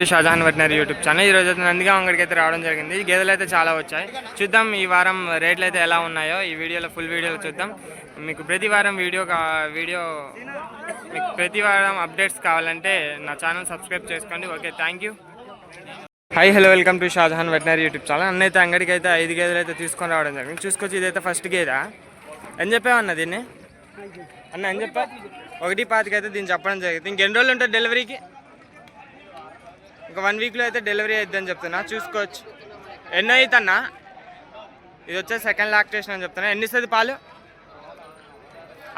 Shahjahan veterinary YouTube channel. ఈ రోజు అయితే నందిగా అంగడికి అయితే రావడం జరిగింది. గేదెలు అయితే చాలా వచ్చాయి. చూద్దాం ఈ వారం రేట్లు అయితే ఎలా ఉన్నాయో ఈ వీడియోలో ఫుల్ వీడియోలో చూద్దాం. మీకు ప్రతి వారం వీడియో కా- వీడియో మీకు ప్రతి వారం అప్డేట్స్ కావాలంటే నా ఛానల్ సబ్స్క్రైబ్ చేసుకోండి. Okay thank you hi hello welcome to Shahjahan veterinary YouTube channel. అన్న అయితే అంగడికి అయితే ఐదు గేదెలు అయితే తీసుకొని రావడం జరిగింది. చూసుకొచ్చి ఇదైతే ఫస్ట్ గేదా? అని చెప్పావన్న దీన్ని? అన్న అని చెప్పా? ఒకటి పాతికి అయితే దీన్ని చెప్పడం జరిగింది. ఇంకెన్ని రోజులు ఉంటుంది డెలివరీకి ఇంకా వన్ వీక్లో అయితే డెలివరీ అయిద్దని చెప్తున్నా. చూసుకోవచ్చు. ఎన్నో అవుతన్నా ఇది వచ్చే సెకండ్ లాక్టేషన్ అని చెప్తున్నా. ఎన్ని ఇస్తుంది పాలు?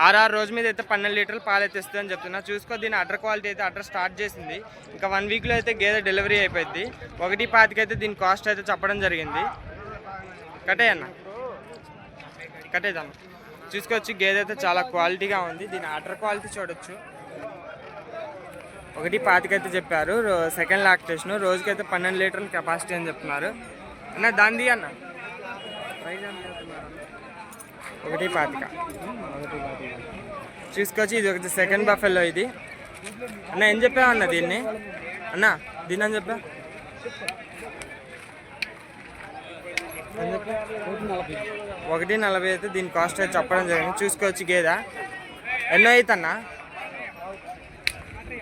ఆర్ఆర్ రోజు మీద అయితే పన్నెండు లీటర్లు పాలు అయితే ఇస్తుంది అని చెప్తున్నా. చూసుకో దీని అడ్ర క్వాలిటీ అయితే అడ్ర స్టార్ట్ చేసింది. ఇంకా వన్ వీక్లో అయితే గేదె డెలివరీ అయిపోయింది. ఒకటి పాతికైతే దీని కాస్ట్ అయితే చెప్పడం జరిగింది. కట్టేయన్న కట్టేదన్న చూసుకోవచ్చు గేదె అయితే చాలా క్వాలిటీగా ఉంది. దీని అడ్ర క్వాలిటీ చూడొచ్చు. ఒకటి పాతికైతే చెప్పారు సెకండ్ లాక్టేషన్ రోజుకైతే పన్నెండు లీటర్ల కెపాసిటీ అని చెప్తున్నారు అన్న దాంది అన్న. ఒకటి పాతిక. చూసుకొచ్చి ఇది ఒకటి సెకండ్ బఫెల్లో ఇది. అన్న ఏం చెప్పావు అన్న దీన్ని? అన్న దీన్ని అని చెప్పా ఒకటి నలభై అయితే దీని కాస్ట్ అయితే చెప్పడం జరిగింది. చూసుకోవచ్చు గేదా. ఎన్నో అవుతుందన్నా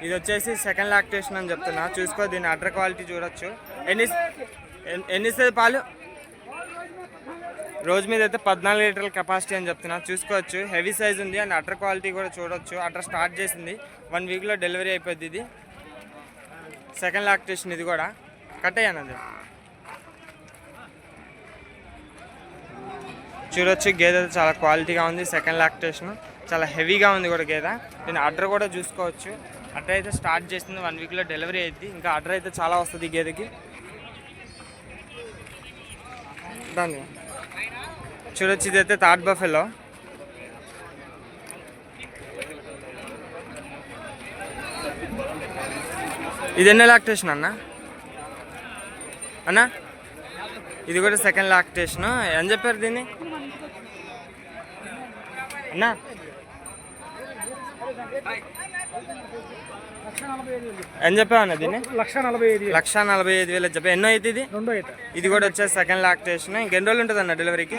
ఇది వచ్చేసి సెకండ్ లాక్టేషన్ అని చెప్తున్నా. చూసుకో దీని అడ్ర క్వాలిటీ చూడొచ్చు. ఎన్ని ఎన్నిస్తుంది పాలు? రోజు మీద అయితే పద్నాలుగు లీటర్ల కెపాసిటీ అని చెప్తున్నా. చూసుకోవచ్చు. హెవీ సైజ్ ఉంది అండ్ అటర్ క్వాలిటీ కూడా చూడొచ్చు. అడ్డర్ స్టార్ట్ చేసింది. వన్ వీక్లో డెలివరీ అయిపోద్ది ఇది. సెకండ్ లాక్టేషన్ ఇది కూడా. కట్ అయ్యానది చూడొచ్చు గేదె చాలా క్వాలిటీగా ఉంది. సెకండ్ లాక్టేషన్ చాలా హెవీగా ఉంది కూడా గేదె. దీని అడ్ర కూడా చూసుకోవచ్చు. అడ్డర్ అయితే స్టార్ట్ చేసింది వన్ వీక్లో డెలివరీ అయింది. ఇంకా అడ్డర్ అయితే చాలా వస్తుంది గేదెకి. దాన్ని చూడొచ్చు ఇది అయితే థర్డ్ బఫెలో. ఇది ఎన్ని లాక్టేషన్ అన్న? అన్నా? ఇది కూడా సెకండ్ లాక్టేషన్ ఏం చెప్పారు దీన్ని? అన్నా? ఏం చెప్పావు అన్న దీన్ని? లక్ష నలభై ఐదు వేలు. లక్ష నలభై ఐదు వేలు చెప్పా ఎన్నో అయితే ఇది? రెండో అయితే. ఇది కూడా వచ్చేసి సెకండ్ లాక్టేషన్ ఇంకెన్ని రోజులు ఉంటుంది అన్న డెలివరీకి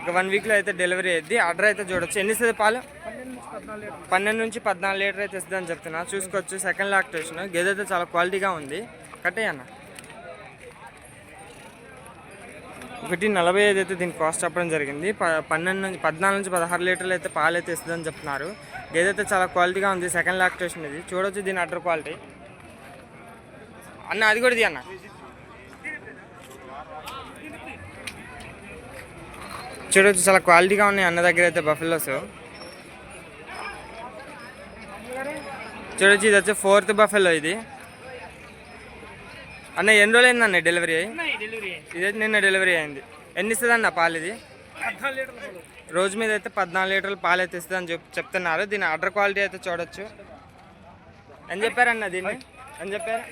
ఇంకా వన్ వీక్లో అయితే డెలివరీ అయ్యింది ఆర్డర్ అయితే చూడొచ్చు. ఎన్ని ఇస్తుంది పాలు? పన్నెండు నుంచి పద్నాలుగు లీటర్ అయితే ఇస్తుంది అని చెప్తున్నా. చూసుకోవచ్చు. సెకండ్ లాక్టేషన్ గేదె అయితే చాలా క్వాలిటీగా ఉంది. కట్టేయ్ అన్న ఒకటి నలభై ఐదు అయితే దీనికి కాస్ట్ చెప్పడం జరిగింది. ప- పన్నెండు నుంచి పద్నాలుగు నుంచి పదహారు లీటర్లు అయితే పాలు అయితే ఇస్తుందని చెప్తున్నారు. ఏదైతే చాలా క్వాలిటీగా ఉంది. సెకండ్ లాక్టేషన్ ఇది. చూడొచ్చు దీని అడ్డర్ క్వాలిటీ అన్న అది కూడా ఇది అన్న. చూడొచ్చు చాలా క్వాలిటీగా ఉన్నాయి అన్న దగ్గర అయితే బఫెలోస్ చూడొచ్చు ఇది వచ్చి ఫోర్త్ బఫెలో ఇది. అన్న ఎన్ని రోజులు అయింది అన్న డెలివరీ అయ్యి ఇదైతే నిన్న డెలివరీ అయింది. ఎన్ని ఇస్తుంది అన్న పాలు ఇది. రోజు మీద అయితే పద్నాలుగు లీటర్లు పాలు అయితే ఇస్తుంది అని చెప్ చెప్తున్నారు. దీని అడ్డర్ క్వాలిటీ అయితే చూడొచ్చు. అని చెప్పారన్న దీన్ని? అని చెప్పారు?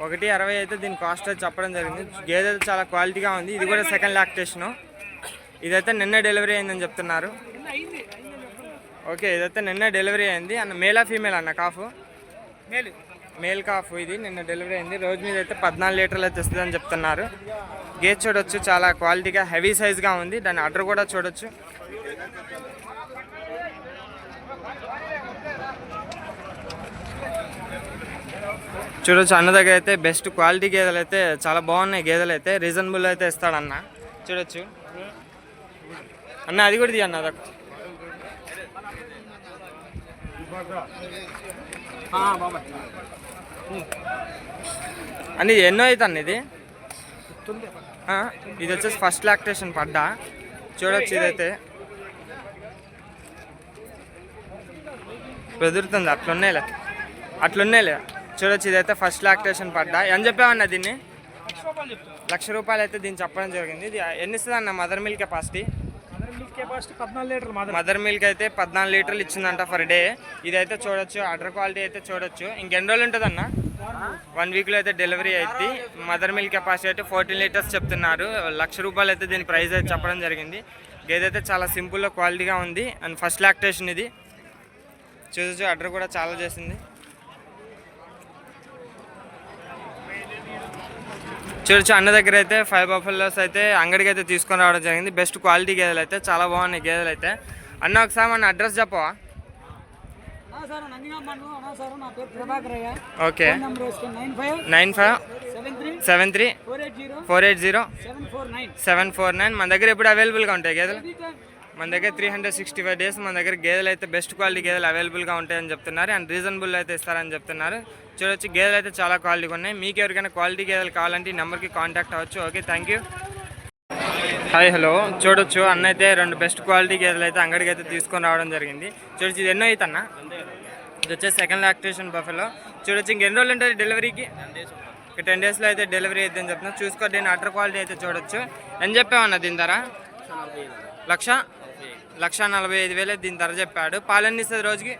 ఒకటి అరవై అయితే దీని కాస్ట్ అయితే చెప్పడం జరిగింది. గేదె అయితే చాలా క్వాలిటీగా ఉంది. ఇది కూడా సెకండ్ లాక్టేషను ఇదైతే నిన్న డెలివరీ అయిందని చెప్తున్నారు. ఓకే ఇదైతే నిన్న డెలివరీ అయింది. అన్న మేలా ఫీమేల్ అన్న కాఫు? మేలు. మేల్ కాఫ్ ఇది నిన్న డెలివరీ అయింది. రోజు మీద అయితే పద్నాలుగు లీటర్లు అయితే వస్తుందని చెప్తున్నారు. గేట్ చూడొచ్చు చాలా క్వాలిటీగా హెవీ సైజ్గా ఉంది. దాని అడ్డర్ కూడా చూడొచ్చు. చూడొచ్చు అన్న దగ్గర అయితే బెస్ట్ క్వాలిటీ గేదెలు అయితే చాలా బాగున్నాయి గేదెలు అయితే. రీజనబుల్ అయితే ఇస్తాడన్న. చూడొచ్చు. అన్న అది కూడా తీయన్న అదొకటి ఇది ఎన్నో అవుతుంది ఇది? ఇది వచ్చేసి ఫస్ట్ లాక్టేషన్ పడ్డా? చూడొచ్చు ఇదైతే. బెదురుతుంది అట్లున్నాయిలే అట్లున్నాయిలే చూడొచ్చు ఇదైతే ఫస్ట్ లాక్టేషన్ పడ్డా? ఎంత చెప్పావన్న దీన్ని? లక్ష రూపాయలు చెప్తాను లక్ష రూపాయలు అయితే దీన్ని చెప్పడం జరిగింది. ఇది ఎన్ని ఇస్తుంది అన్న mother milk capacity? Mother milk. అయితే పద్నాలుగు లీటర్లు ఇచ్చిందంట ఫర్ డే. ఇదైతే చూడొచ్చు ఆర్డర్ క్వాలిటీ అయితే చూడొచ్చు. ఇంకెన్ని రోజులు ఉంటుంది అన్న వన్ వీక్లో అయితే డెలివరీ అయింది మదర్ మిల్క్ కెపాసిటీ అయితే ఫోర్టీన్ లీటర్స్ చెప్తున్నారు. లక్ష రూపాయలు అయితే దీని ప్రైస్ అయితే చెప్పడం జరిగింది. గేదె అయితే చాలా సింపుల్గా క్వాలిటీగా ఉంది. అండ్ ఫస్ట్ లాక్టేషన్ ఇది. చూసొచ్చు ఆర్డర్ కూడా చాలా చేసింది. చూడొచ్చు. అన్న దగ్గర అయితే ఫైవ్ బఫెల్లోస్ అయితే అంగడికి అయితే తీసుకొని రావడం జరిగింది. బెస్ట్ క్వాలిటీ గేదెలు అయితే చాలా బాగున్నాయి గేదెలు అయితే. అన్న ఒకసారి మన అడ్రస్ చెప్పవా? Okay. Nine five seven three four eight zero seven four nine. మన దగ్గర ఎప్పుడు అవైలబుల్గా ఉంటాయి గేదెలు? మన దగ్గర three hundred sixty five days మన దగ్గర గేదెలు అయితే బెస్ట్ క్వాలిటీ గేదెలు అవైలబుల్గా ఉంటాయని చెప్తున్నారు అండ్ రీజనబుల్ అయితే ఇస్తారని చెప్తున్నారు. చూడొచ్చు గేదెలు అయితే చాలా క్వాలిటీగా ఉన్నాయి. మీకు ఎవరికైనా క్వాలిటీ గేదెలు కావాలంటే ఈ నెంబర్కి కాంటాక్ట్ అవ్వచ్చు. Okay thank you hi hello చూడొచ్చు అన్న అయితే రెండు బెస్ట్ క్వాలిటీ గేదెలు అయితే అంగడికి అయితే తీసుకొని రావడం జరిగింది. చూడొచ్చు ఇది ఎన్నో అయితే అన్న? ఇది వచ్చేసి సెకండ్ లాక్టేషన్ బఫెలో చూడొచ్చు ఇంకెన్ని రోజులు ఉంటుంది డెలివరీకి ఇక టెన్ డేస్లో అయితే డెలివరీ అయితే అని చెప్తున్నాను చూసుకోండి నేను అటర్ క్వాలిటీ అయితే చూడొచ్చు. ఎంత చెప్పామన్న దీని ధర? లక్ష? లక్ష నలభై ఐదు వేలే దీని ధర చెప్పాడు. పాలు ఎన్ని ఇస్తుంది రోజుకి?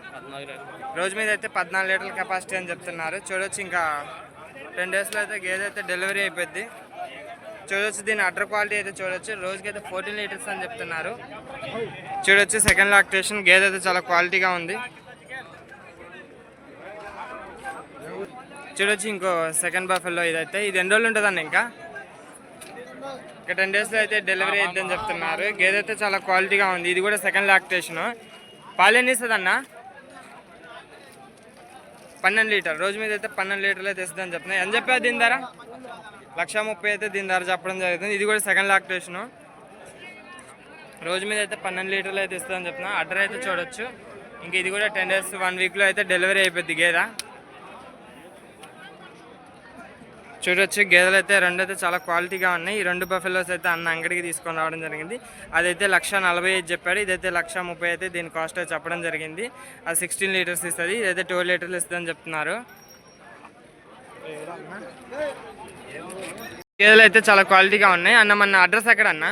రోజు మీద అయితే పద్నాలుగు లీటర్ల కెపాసిటీ అని చెప్తున్నారు. చూడొచ్చు ఇంకా టెన్ డేస్లో అయితే గేదె అయితే డెలివరీ అయిపోద్ది. చూడొచ్చు దీని అటర్ క్వాలిటీ అయితే చూడొచ్చు. రోజుకి అయితే ఫోర్టీన్ లీటర్స్ అని చెప్తున్నారు. చూడొచ్చు సెకండ్ లాక్టేషన్ గేదె అయితే చాలా క్వాలిటీగా ఉంది. చూడొచ్చు ఇంకో సెకండ్ బఫెల్లో ఇదైతే. ఇది ఎన్ని రోజులు ఉంటుందండి ఇంకా? ఒక టెన్ డేస్లో అయితే డెలివరీ అయిద్దని చెప్తున్నారు. గేదె అయితే చాలా క్వాలిటీగా ఉంది. ఇది కూడా సెకండ్ లాక్టేషన్ పాలు ఎన్ని ఇస్తుంది అన్న పన్నెండు లీటర్. రోజు మీద అయితే పన్నెండు లీటర్లు అయితే ఇస్తుందని చెప్తున్నాయి ఎంత చెప్పావు దీని ధర? లక్ష ముప్పై అయితే దీని ధర చెప్పడం జరుగుతుంది. ఇది కూడా సెకండ్ లాక్టేషను రోజు మీద అయితే పన్నెండు లీటర్లు అయితే ఇస్తుందని చెప్తున్నా. అడ్డర్ అయితే చూడొచ్చు. ఇంకా ఇది కూడా టెన్ డేస్ వన్ వీక్లో అయితే డెలివరీ అయిపోద్ది గేదా. చూడొచ్చు. గేదెలు అయితే రెండు అయితే చాలా క్వాలిటీగా ఉన్నాయి. ఈ రెండు బఫెలోస్ అయితే అన్న అంగడికి తీసుకొని రావడం జరిగింది. అదైతే లక్ష నలభై ఐదు చెప్పాడు. ఇదైతే లక్ష ముప్పై అయితే దీని కాస్ట్ అయితే చెప్పడం జరిగింది. అది సిక్స్టీన్ లీటర్స్ ఇస్తుంది. ఇదైతే ట్వెల్వ్ లీటర్లు ఇస్తుందని చెప్తున్నారు. గేదెలు అయితే చాలా క్వాలిటీగా ఉన్నాయి. అన్న మన అడ్రస్ ఎక్కడ అన్న.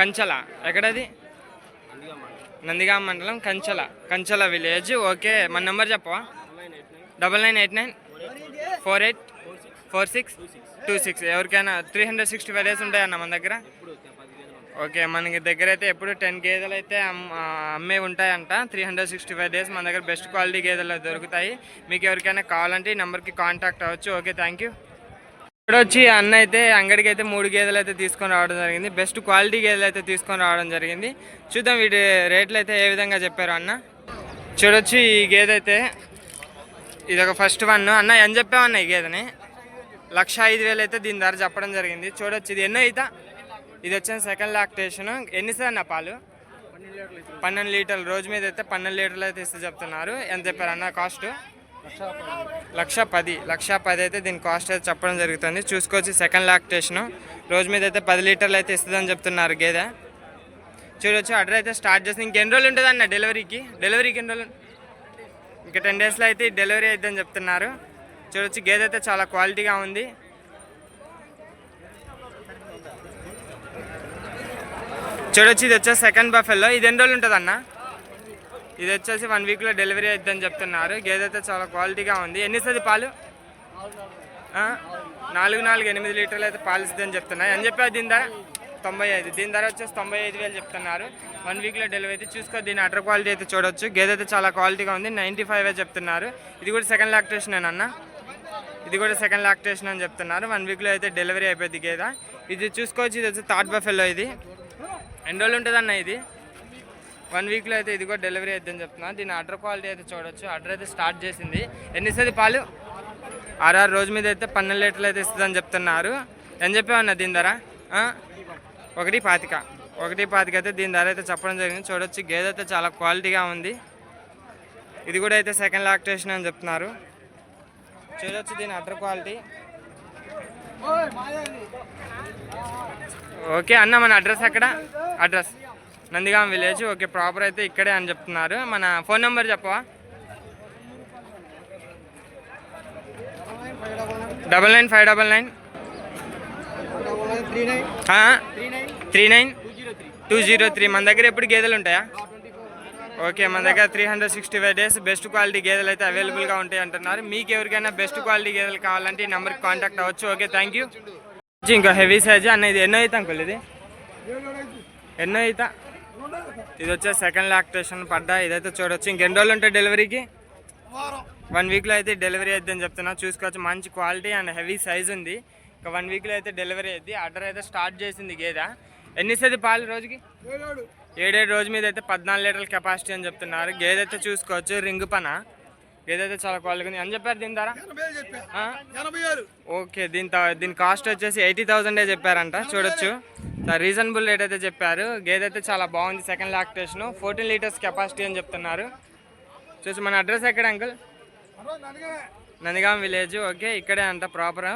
కంచల. ఎక్కడది? నందిగామ మండలం కంచల. కంచల విలేజ్. ఓకే. మన నెంబర్ చెప్పవా? Double nine eight nine. Four eight. Four six? Two six. ఎవరికైనా three hundred sixty five days ఉంటాయన్న మన దగ్గర? ఓకే మనకి దగ్గర అయితే ఎప్పుడు టెన్ గేదెలు అయితే అమ్మే ఉంటాయంట. Three hundred sixty five days మన దగ్గర బెస్ట్ క్వాలిటీ గేదెలు దొరుకుతాయి. మీకు ఎవరికైనా కావాలంటే ఈ నెంబర్కి కాంటాక్ట్ అవ్వచ్చు. ఓకే థ్యాంక్ యూ ఇప్పుడు వచ్చి అన్న అయితే అంగడికి అయితే మూడు గేదెలు అయితే తీసుకొని రావడం జరిగింది. బెస్ట్ క్వాలిటీ గేదెలు అయితే తీసుకొని రావడం జరిగింది. చూద్దాం వీటి రేట్లు అయితే ఏ విధంగా చెప్పారు అన్న? చూడొచ్చు ఈ గేదె అయితే. ఇది ఒక ఫస్ట్ వన్ అన్న ఏం చెప్పామన్న ఈ గేదెని? లక్ష ఐదు వేలు అయితే దీని ధర చెప్పడం జరిగింది. చూడొచ్చు ఇది ఎన్నో అయితే ఇది వచ్చిన సెకండ్ లాక్టేషన్ ఎన్ని ఇస్తుంది పాలు? పన్నెండు లీటర్లు. రోజు మీద అయితే పన్నెండు లీటర్లు అయితే ఇస్తే చెప్తున్నారు. ఎంత చెప్పారు అన్న కాస్ట్ లక్ష పది. లక్ష పది అయితే దీని కాస్ట్ అయితే చెప్పడం జరుగుతుంది. చూసుకోవచ్చు సెకండ్ లాక్టేషన్ రోజు మీద అయితే పది లీటర్లు అయితే ఇస్తుందని చెప్తున్నారు గేదె. చూడొచ్చు ఆర్డర్ అయితే స్టార్ట్ చేసి ఇంకెన్ని రోజులు ఉంటుంది అన్న డెలివరీకి డెలివరీకి ఎన్ని రోజులు? ఇంకా టెన్ డేస్లో అయితే డెలివరీ అవుతుందని చెప్తున్నారు. చూడొచ్చు. గేదె అయితే చాలా క్వాలిటీగా ఉంది. చూడొచ్చు ఇది వచ్చేసి సెకండ్ బఫెల్లో ఇది ఎన్ని రోజులు ఉంటుంది అన్న ఇది వచ్చేసి వన్ వీక్లో డెలివరీ అవుతుందని చెప్తున్నారు. గేదె అయితే చాలా క్వాలిటీగా ఉంది. ఎన్ని ఇస్తుంది పాలు నాలుగు నాలుగు ఎనిమిది లీటర్లు అయితే పాలు ఇస్తుందని చెప్తున్నాయి అని చెప్పి దీని ధర? తొంభై ఐదు. దీని ధర వచ్చేసి తొంభై ఐదు వేలు చెప్తున్నారు. వన్ వీక్లో డెలివరీ అయితే చూసుకో దీని అటర్ క్వాలిటీ అయితే చూడొచ్చు. గేదె అయితే చాలా క్వాలిటీగా ఉంది. నైంటీ ఫైవ్ చెప్తున్నారు. ఇది కూడా సెకండ్ లాక్టేషన్ అన్న ఇది కూడా సెకండ్ లాక్టేషన్ అని చెప్తున్నారు. వన్ వీక్లో అయితే డెలివరీ అయిపోయింది గేదా. ఇది చూసుకోవచ్చు ఇది వచ్చి థర్డ్ బఫెల్లో ఇది. ఎన్ని రోజులు ఉంటుందన్న ఇది? వన్ వీక్లో అయితే ఇది కూడా డెలివరీ అవుతుందని చెప్తున్నాను దీని ఆర్డర్ క్వాలిటీ అయితే చూడొచ్చు. ఆర్డర్ అయితే స్టార్ట్ చేసింది. ఎన్ని ఇస్తుంది పాలు? ఆర్ఆర్ రోజు మీద అయితే పన్నెండు లీటర్లు అయితే ఇస్తుందని చెప్తున్నారు. ఏం చెప్పామన్నా దీని ధర? ఒకటి పాతిక. ఒకటి పాతిక అయితే దీని ధర అయితే చెప్పడం జరిగింది. చూడొచ్చు. గేదె అయితే చాలా క్వాలిటీగా ఉంది. ఇది కూడా అయితే సెకండ్ లాక్టేషన్ అని చెప్తున్నారు. చూడొచ్చు దీని అడ్డర్ క్వాలిటీ. ఓకే అన్న మన అడ్రస్ ఎక్కడ? Address. Nandigam village. Okay proper అయితే ఇక్కడే అని చెప్తున్నారు. మన ఫోన్ నెంబర్ చెప్పవా? Double nine five double nine. Three nine. Two zero three. మన దగ్గర ఎప్పుడు గేదెలు ఉంటాయా? ఓకే మన దగ్గర three hundred sixty five days best quality గేదెలు అయితే అవైలబుల్గా ఉంటాయి అంటున్నారు. మీకు ఎవరికైనా బెస్ట్ క్వాలిటీ గేదెలు కావాలంటే ఈ నెంబర్కి కాంటాక్ట్ అవ్వచ్చు. ఓకే థ్యాంక్ యూ ఇంకా హెవీ సైజ్ అన్న ఇది ఎన్నో అవుతాం అంకుల్ ఇది? ఎన్నో అయితే? ఇది వచ్చే సెకండ్ లాక్టేషన్ పడ్డా. ఇదైతే చూడొచ్చు. ఇంకెన్ని రోజులు ఉంటాయి డెలివరీకి వన్ వీక్లో అయితే డెలివరీ అయిద్దని చెప్తున్నా. చూసుకోవచ్చు. మంచి క్వాలిటీ అండ్ హెవీ సైజ్ ఉంది. ఇంకా వన్ వీక్లో అయితే డెలివరీ అయింది ఆర్డర్ అయితే స్టార్ట్ చేసింది గేదె? ఎన్ని పాలు రోజుకి? ఏడేడు రోజు మీద అయితే పద్నాలుగు లీటర్ల కెపాసిటీ అని చెప్తున్నారు. గేదె అయితే చూసుకోవచ్చు రింగ్ పన? గేదె అయితే చాలా క్వాలిటీ ఉంది. అని చెప్పారు దీని ధర? ఆ? ఓకే దీని దీని కాస్ట్ వచ్చేసి ఎయిటీ థౌసండే చెప్పారంట. చూడొచ్చు. రీజనబుల్ రేట్ అయితే చెప్పారు. గేదె అయితే చాలా బాగుంది second lactation. Fourteen litres capacity అని చెప్తున్నారు. చూసి మన అడ్రస్ ఎక్కడ అంకుల్? నందిగాం విలేజ్. ఓకే ఇక్కడే అంట ప్రాపర్.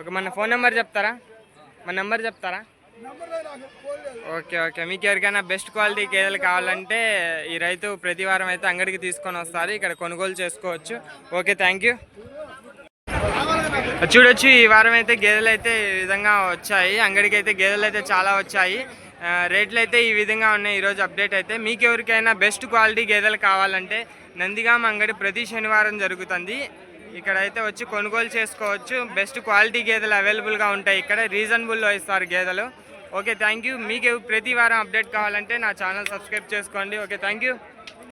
ఓకే మన ఫోన్ నెంబర్ చెప్తారా? మన నెంబర్ చెప్తారా? Okay okay. మీకు ఎవరికైనా బెస్ట్ క్వాలిటీ గేదెలు కావాలంటే ఈ రైతు ప్రతి వారం అయితే అంగడికి తీసుకొని వస్తారు. ఇక్కడ కొనుగోలు చేసుకోవచ్చు. Okay thank you. చూడొచ్చు ఈ వారం అయితే గేదెలు అయితే ఈ విధంగా వచ్చాయి. అంగడికి అయితే గేదెలు అయితే చాలా వచ్చాయి. రేట్లు అయితే ఈ విధంగా ఉన్నాయి. ఈరోజు అప్డేట్ అయితే మీకు ఎవరికైనా బెస్ట్ క్వాలిటీ గేదెలు కావాలంటే నందిగాం అంగడి ప్రతి శనివారం జరుగుతుంది. ఇక్కడ అయితే వచ్చి కొనుగోలు చేసుకోవచ్చు. బెస్ట్ క్వాలిటీ గేదెలు అవైలబుల్గా ఉంటాయి. ఇక్కడ రీజనబుల్లో ఇస్తారు గేదెలు. ఓకే థ్యాంక్ యూ మీకు ప్రతి వారం అప్డేట్ కావాలంటే నా ఛానల్ సబ్స్క్రైబ్ చేసుకోండి. Okay thank you